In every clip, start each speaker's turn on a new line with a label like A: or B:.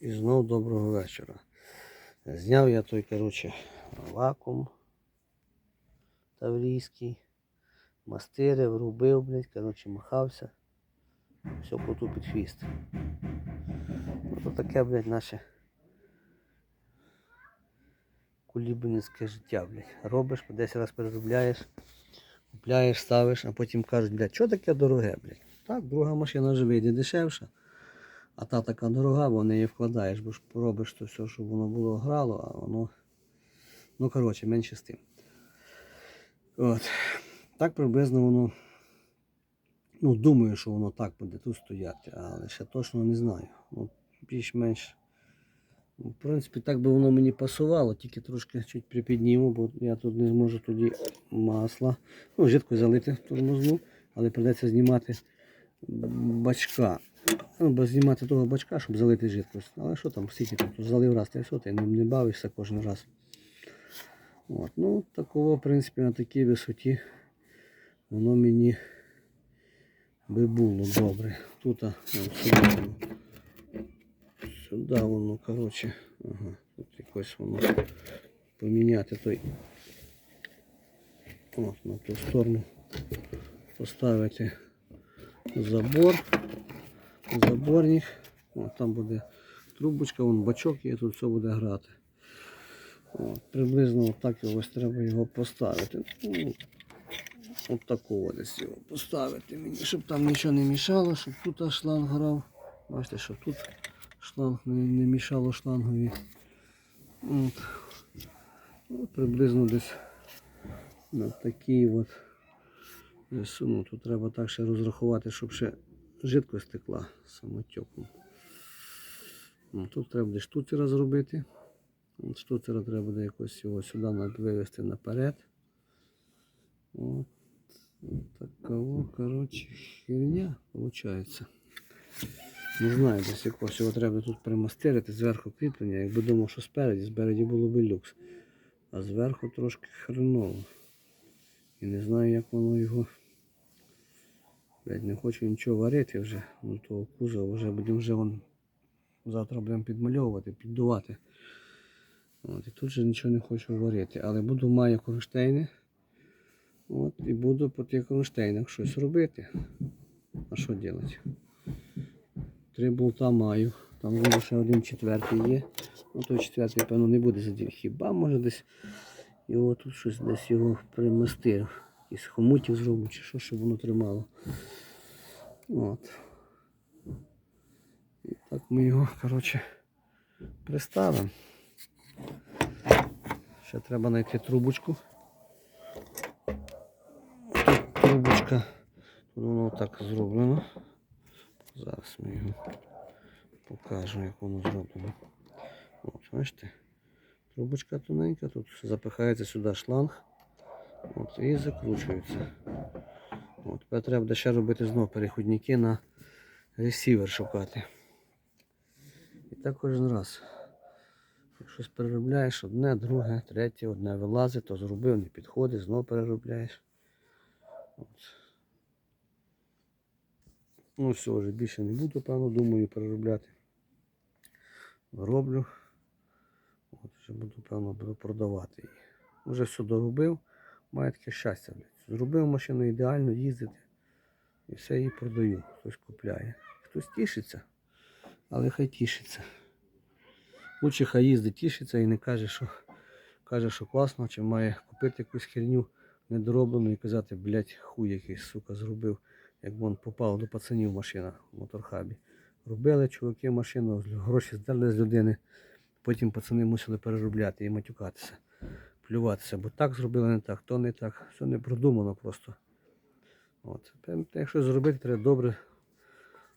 A: І знов доброго вечора. Зняв я той, коротше, вакуум таврійський, мастирив, рубив, блядь, коротше, махався. Все коту під хвіст. Ну то таке, блядь, наше кулібинське життя, блядь. Робиш, 10 разів переробляєш, купляєш, ставиш, а потім кажуть, блядь, що таке дороге, блядь? Так, друга машина вже вийде дешевша. А та така дорога, бо в неї вкладаєш, бо ж робиш то все, щоб воно було грало, а воно. Ну, коротше, менше з тим. От. Так приблизно воно. Ну, думаю, що воно так буде тут стояти, але ще точно не знаю. Ну, більш-менш. ну, В принципі, так би воно мені пасувало, тільки трошки чуть припідніму, бо я тут не зможу тоді масла. Ну, жидко залити тормозну, але придеться знімати бачка. Ну, бо знімати того бачка, щоб залити жидкость. Але що там, скільки там, залив раз, та й все, ти не, не бавишся кожен раз. От, ну, такого, в принципі, на такій висоті воно мені би було добре. Тут, сюди воно. Сюди воно, коротше, ага, тут якось воно поміняти той. От, на ту сторону поставити забор заборник. От, там буде трубочка, вон бачок є, тут все буде грати. От, приблизно отак ось треба його поставити. Ну, от такого десь його поставити мені, щоб там нічого не мішало, щоб тут шланг грав. Бачите, щоб тут шланг не, мішало шлангові. От. Ну, приблизно десь на такий от. Ну, тут треба так ще розрахувати, щоб ще жидкость текла самотеком. Ну, Тут треба буде штуцера зробити. Штуцера треба буде якось його сюди вивести наперед. От такого, коротше, херня виходить. Не знаю, десь якось його треба тут примастирити, зверху кріплення. Якби думав, що спереді, спереді було б люкс. А зверху трошки хреново. І не знаю, як воно його. Блядь, не хочу нічого варити вже. Ну того кузова вже будемо вже вон, завтра будемо підмальовувати, піддувати. От, і тут же нічого не хочу варити. Але буду маю кронштейни. От, і буду по тих кронштейнах щось робити. А що робити? Три болта маю. Там буде ще один четвертий є. Ну той четвертий, певно, не буде задів. Хіба може десь його тут щось десь його примастив. Із хомутів зроблю чи що, щоб воно тримало. От. І так ми його, коротше, приставимо. Ще треба знайти трубочку. Тут трубочка. Воно так зроблено. Зараз ми його покажемо, як воно зроблено. От, бачите? Трубочка тоненька, тут запихається сюди шланг. От, і закручується. От, тепер треба ще робити знову переходники на ресівер шукати. І так кожен раз. Як щось переробляєш одне, друге, третє, одне вилазить, то зробив, не підходить, знову переробляєш. От. Ну все, вже більше не буду, певно, думаю, переробляти. Роблю. От, вже буду, певно, продавати її. Вже все доробив, маю таке щастя. блядь. Зробив машину ідеально їздити. І все її продаю. Хтось купляє. Хтось тішиться, але хай тішиться. Лучше хай їздить, тішиться і не каже, що каже, що класно, чи має купити якусь херню недороблену і казати, блядь, хуй якийсь, сука, зробив, як вон попав до пацанів машина в моторхабі. Робили чуваки машину, гроші здали з людини. Потім пацани мусили переробляти і матюкатися, плюватися, бо так зробили не так, то не так. Все не продумано просто. От. Якщо зробити, треба добре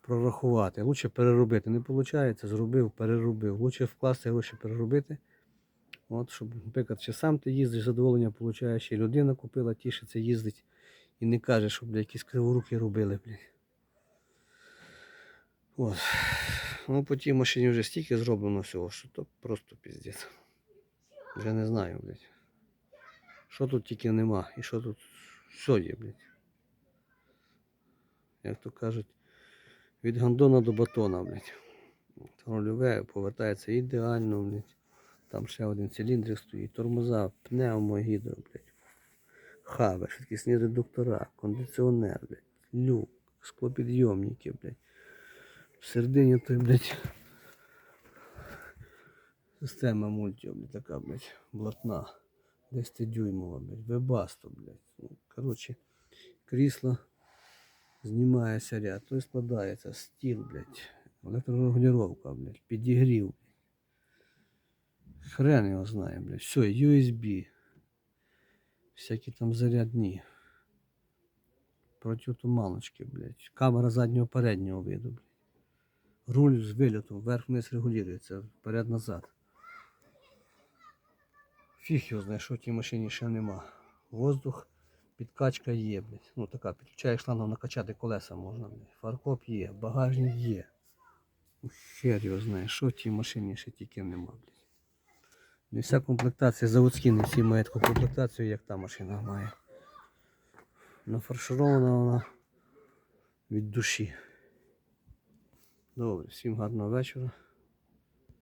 A: прорахувати. Лучше переробити. Не виходить, зробив, переробив. Лучше вкласти гроші переробити. От, щоб, наприклад, чи сам ти їздиш, задоволення получаєш, і людина купила, тішиться, їздить і не каже, що бля, якісь криворуки робили. Бля. От. Ну, по тій машині вже стільки зроблено всього, що то просто піздець. Вже не знаю, блядь. Що тут тільки нема і що тут все є, блядь. Як то кажуть, від гандона до батона, блядь. От, Рульове повертається ідеально, блядь. Там ще один циліндрик стоїть, тормоза, пневмо, гідро, блядь. Хаве, швидкісні редуктора, кондиціонер, блядь, люк, склопідйомники, блядь. Всередині той, блядь, система мультіо, блядь, така, блядь, блатна. 10 дюймова, блядь, вебасто, блядь. Ну, коротше, крісло знімається ряд, то складається, стіл, блядь, електрорегулювання, блядь, підігрів. Хрен його знає, блядь. Все, USB. Всякі там зарядні. Протитуманочки, блядь. Камера заднього переднього виду, блядь. Руль з вилітом, вверх-вниз регулюється, вперед-назад. Фіг його знає, що в тій машині ще нема. Воздух, підкачка є, блядь. Ну така, підключаєш шлангом накачати колеса можна, блядь. Фаркоп є, багажник є. Ну, Хер його знає, що в тій машині ще тільки нема, блядь. Не вся комплектація заводські, не всі мають таку комплектацію, як та машина має. Нафарширована вона від душі. Добре, всім гарного вечора.